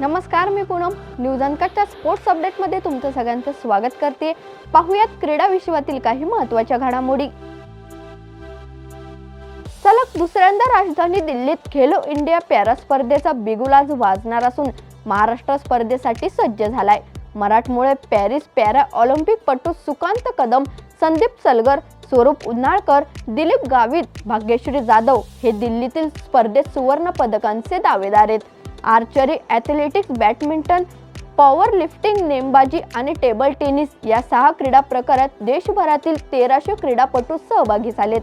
नमस्कार मी पूनम. न्यूज अनकटच्या स्पोर्ट्स अपडेटमध्ये तुमचं सगळ्यांचं स्वागत करते. पाहुयात क्रीडा विश्वातील काही महत्त्वाच्या घडामोडी. सलग दुसऱ्यांदा राजधानी दिल्लीत खेलो इंडिया पॅरा स्पर्धेचा बिगुल आज वाजणार असून महाराष्ट्र स्पर्धेसाठी सज्ज झालाय. मराठमोळे पॅरिस पॅरा ऑलिम्पिक पटू सुकांत कदम संदीप सलगर स्वरूप उन्हाळकर दिलीप गावित भाग्यश्री जाधव हे दिल्लीतील स्पर्धेत सुवर्ण पदकांचे दावेदार आहेत. Archery athletics badminton power lifting नेमबाजी आणि टेबल टेनिस या सहा क्रीडा प्रकारात देशभरातील तेराशे क्रीडापटू सहभागी झालेत.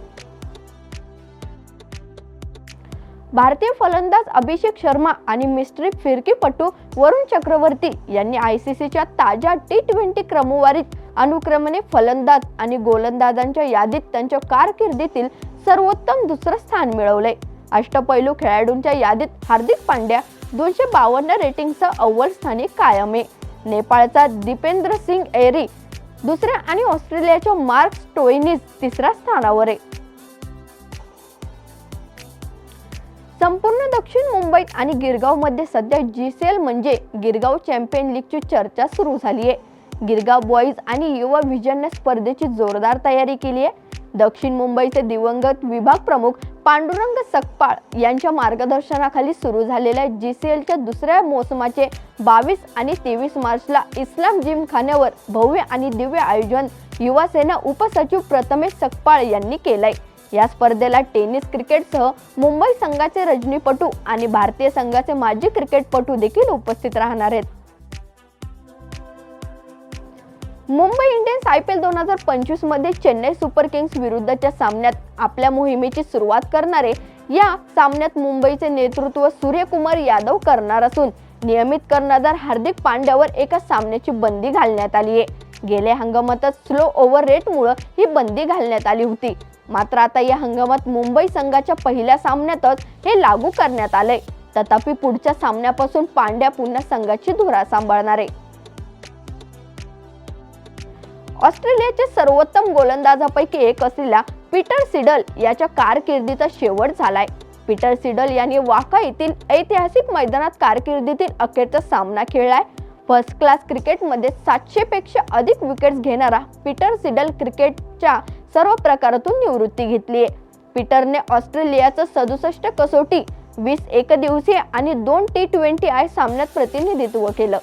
भारतीय फलंदाज अभिषेक शर्मा आणि मिस्ट्री फिरकीपटू वरुण चक्रवर्ती यांनी आय सी सीच्या ताज्या टी ट्वेंटी क्रमवारीत अनुक्रमणे फलंदाज आणि गोलंदाजांच्या यादीत त्यांच्या कारकिर्दीतील सर्वोत्तम दुसरं स्थान मिळवले अष्टपैलू खेळाडूंच्या यादीत हार्दिक पांड्या दोनशे बावन्न रेटिंगसह अव्वल स्थानी कायम आहे. नेपाळचा दीपेंद्र सिंग एरी दुसऱ्या आणि ऑस्ट्रेलियाच्या मार्क स्टोइनिस तिसऱ्या स्थानावर आहे. संपूर्ण दक्षिण मुंबईत आणि गिरगावमध्ये सध्या जी सी एल म्हणजे गिरगाव चॅम्पियन लीगची चर्चा सुरू झाली आहे. गिरगाव बॉईज आणि युवा व्हिजनने स्पर्धेची जोरदार तयारी केली आहे. दक्षिण मुंबईचे दिवंगत विभाग प्रमुख पांडुरंग सकपाळ यांच्या मार्गदर्शनाखाली सुरू झालेल्या जी सी एलच्या दुसऱ्या मोसमाचे बावीस आणि तेवीस मार्चला इस्लाम जिमखान्यावर भव्य आणि दिव्य आयोजन युवासेना उपसचिव प्रथमेश सकपाळ यांनी केलंय. या स्पर्धेला टेनिस क्रिकेटसह मुंबई संघाचे रजनीपटू आणि भारतीय संघाचे माजी क्रिकेटपटू देखील उपस्थित राहणार आहेत. Mumbai Indians I P L दोन हजार पंचवीसमध्ये चेन्नई सुपर किंग्स विरुद्धच्या सामन्यात आपल्या मोहिमेची सुरुवात करणारे या सामन्यात मुंबईचे नेतृत्व सूर्यकुमार यादव करणार असून नियमित कर्णधार हार्दिक पांड्यावर एका सामन्याची बंदी घालण्यात आली आहे. गेल्या हंगामातच स्लो ओव्हर रेटमुळं ही बंदी घालण्यात आली होती. मात्र आता या हंगामात मुंबई संघाच्या पहिल्या सामन्यातच हे लागू करण्यात आलंय. तथापि पुढच्या सामन्यापासून पांड्या पुन्हा संघाची धुरा सांभाळणार. आहे ऑस्ट्रेलियाच्या सर्वोत्तम गोलंदाजापैकी एक असलेल्या पीटर सिडल याच्या कारकिर्दीचा शेवट झालाय. पीटर सिडल यांनी वाका येथील ऐतिहासिक मैदानात कारकिर्दीतील अखेरचा सामना खेळलाय. फर्स्ट क्लास क्रिकेटमध्ये सातशे पेक्षा अधिक विकेट्स घेणारा पीटर सिडल क्रिकेटच्या सर्व प्रकारातून निवृत्ती घेतली आहे. पीटरने ऑस्ट्रेलियाचं सदुसष्ट कसोटी वीस एकदिवसीय आणि दोन टी ट्वेंटी आय सामन्यात प्रतिनिधित्व केलं.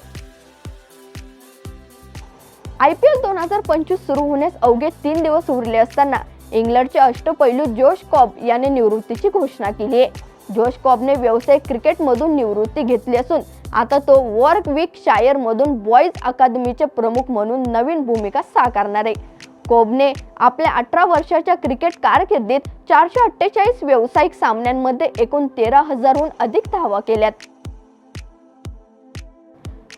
आय पी एल दोन हजार पंचवीस सुरू होण्यास अवघे तीन दिवस उरले असताना इंग्लंडचे अष्टपैलू जोश कॉब याने निवृत्तीची घोषणा केली आहे. जोश कॉबने व्यावसायिक क्रिकेटमधून निवृत्ती घेतली असून आता तो वर्क विक शायरमधून बॉईज अकादमीचे प्रमुख म्हणून नवीन भूमिका साकारणार आहे. कोबने आपल्या अठरा वर्षाच्या क्रिकेट कारकिर्दीत चारशे अठ्ठेचाळीस व्यावसायिक सामन्यांमध्ये एकूण तेरा हजारहून अधिक धावा केल्यात.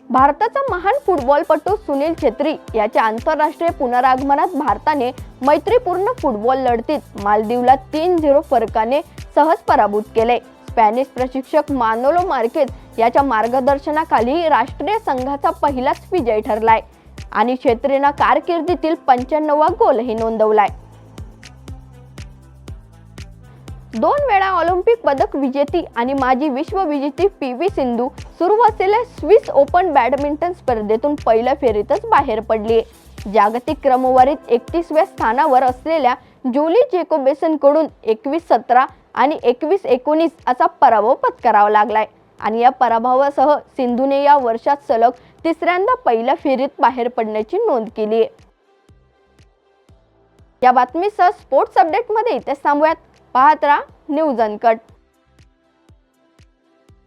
भारताचा महान फुटबॉलपटू सुनील छेत्री याच्या आंतरराष्ट्रीय पुनरागमनात भारताने मैत्रीपूर्ण फुटबॉल लढतीत मालदीवला तीन झिरो फरकाने सहज पराभूत केले. स्पॅनिश प्रशिक्षक मानोलो मार्केज याच्या मार्गदर्शनाखाली राष्ट्रीय संघाचा पहिलाच विजय ठरलाय आणि छेत्रीनं कारकिर्दीतील पंच्याण्णवा गोलही नोंदवलाय. दोन वेळा ऑलिम्पिक पदक विजेती आणि माजी विश्वविजेती पी व्ही सिंधू सुरू असलेल्या स्विस ओपन बॅडमिंटन स्पर्धेतून पहिल्या फेरीतच बाहेर पडली जागतिक क्रमवारीत एकतीसव्या स्थानावर असलेल्या जुली जेकोबेसनकडून एकवीस सतरा आणि एकवीस एकोणीस असा पराभव पत्करावा लागलाय. आणि या पराभवासह सिंधूने या वर्षात सलग तिसऱ्यांदा पहिल्या फेरीत बाहेर पडण्याची नोंद केली आहे या बातमीसह स्पोर्ट्स अपडेटमध्ये इथेच थांबूयात. पाहत राहा. News uncut